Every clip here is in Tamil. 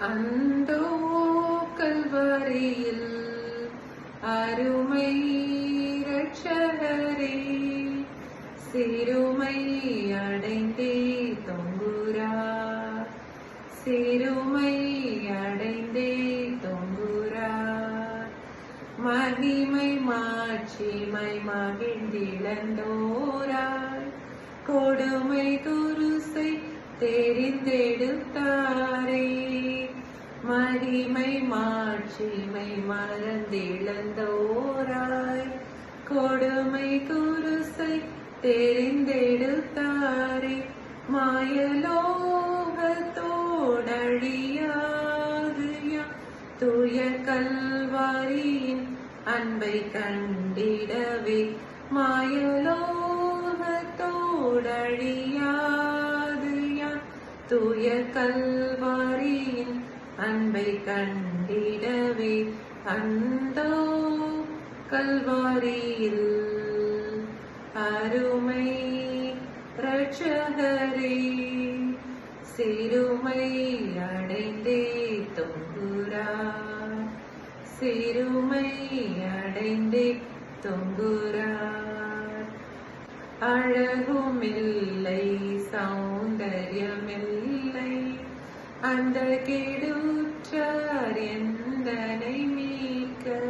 அந்தோ கல்வரியில் அருமை ரட்சகரே சிறுமை அடைந்தே தொங்குரா. சிறுமை அடைந்தே தொங்குரா. மகிமை மாட்சிமை மகிழ்ந்திழந்தோராய் கொடுமை துருசை தெரிந்தெடுத்தாரே. மறிமை மாட்சிமை மறந்திழந்தோராய். கொடுமை குருசை தெரிந்தெடுத்தாரே மாயலோகத்தோடழியாதுயா துய கல்வாரியின் அன்பை கண்டிடவே. மாயலோகத்தோடழியாதுயா தூய கல்வாரியின் அன்பை கண்டிடவே அந்தோ கல்வாரியில் அருமை ரட்சகரே சிறுமை அடைந்தே தொங்குறார் சிறுமை அடைந்தே தொங்குறார் அழகுமில்லை சௌந்தர்யமில்லை அந்த கெடுற்றார் எந்தனை மீட்க?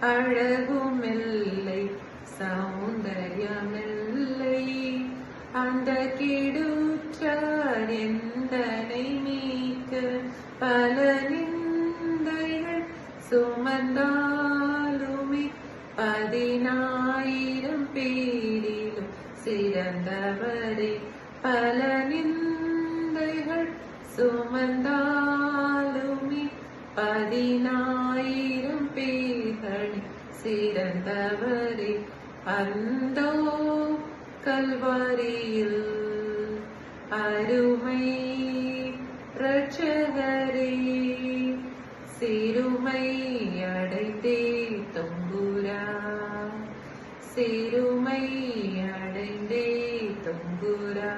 அழகுமில்லை சௌந்தரியமில்லை. அந்த கெடுற்றார் எந்தனை மீட்க? பல நிந்தைகள் சுமந்தாலுமே பதினாயிரம் பேரிலும் சிறந்தவரே. பல நிந்த சுமந்தாலுமே பதினாயிரம் பேர்களில் சிறந்தவரே அந்தோ கல்வாரியில் அருமை ரட்சகரே சிறுமை அடைந்தே தொங்குரா சிறுமை அடைந்தே தொங்குரா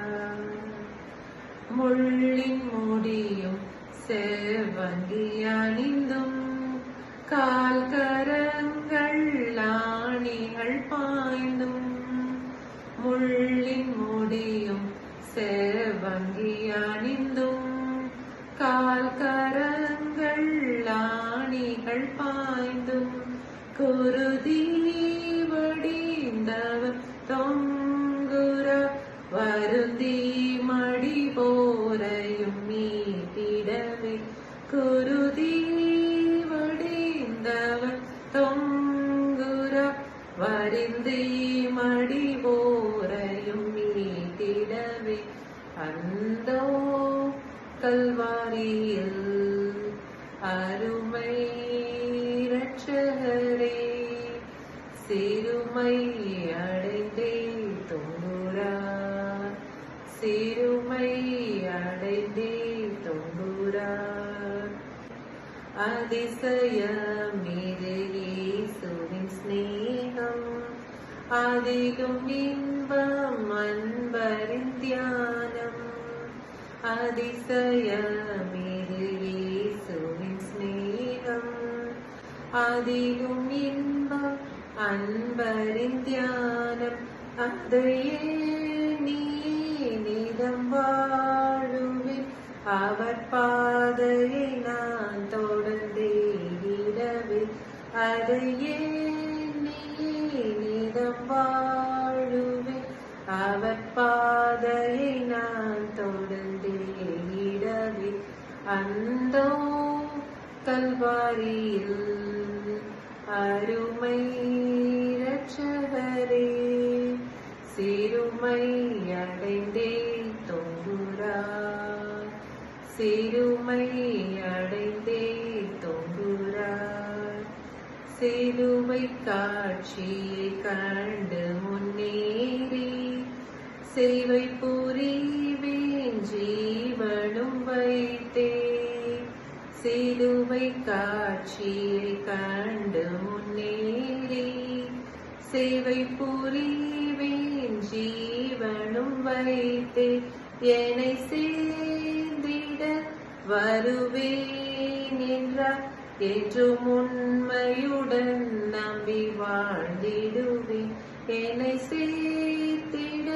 முள்ளின் முடியும் செவ்வங்கி அணிந்தும் கால் கரங்கள் ஆணிகள் பாய்ந்தும் முள்ளின் முடியும் செவங்கி அணிந்தும் கால் கரங்கள் ஆணிகள் பாய்ந்தும் குருதி மீட்டிடவே குருதி வடிந்தவன் தொங்குற வரிந்தி மடி போரையும் மீட்டிடவே அந்தோ கல்வாரியில் அருமை ரட்சகரே சிறுமை அடைந்தே தொங்குறார் அதிசயமிது இயேசுவின் ஸ்நேகம் அதிகம் இன்பம் அன்பரின் தியானம். அதிசயமிது இயேசுவின் ஸ்நேகம் அதிகம் இன்பம் அன்பரின் தியானம். அதையே நீ நிதம் வாழுவேன். அவர் பாதையே அது ஏதம் நீ வாழுவேன் அவர் பாதையை நான் தொடர்ந்தேடவே அந்தோ கல்வாரியில் அருமை ரட்சகரே சிறுமை அடைந்தே தொங்குறார் சிறுமை அடைந்தே சிலுவை காட்சியை கண்டு முன்னேறி சேவை புரிவேன் ஜீவனும் வைத்தே. சிலுவை காட்சியை கண்டு முன்னேறி சேவை புரிவேன் ஜீவனும் வைத்தே. என்னை சேர்ந்திட வருவேன் என்றார் என்றும் உண்மையுடன் நம்பி வாழ்ந்திடுவேன் என்னை சேர்த்திட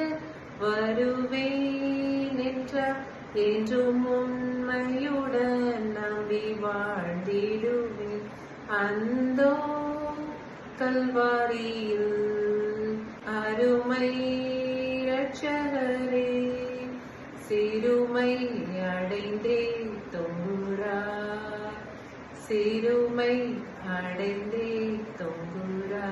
வருவேன் என்றார். என்றும் உண்மையுடன் நம்பி வாழ்ந்திடுவேன் அந்தோ கல்வாரியில் அருமை ரட்சகரே சிறுமை அடைந்தே தொங்குரா சிறுமை அடைந்தே தொங்குரா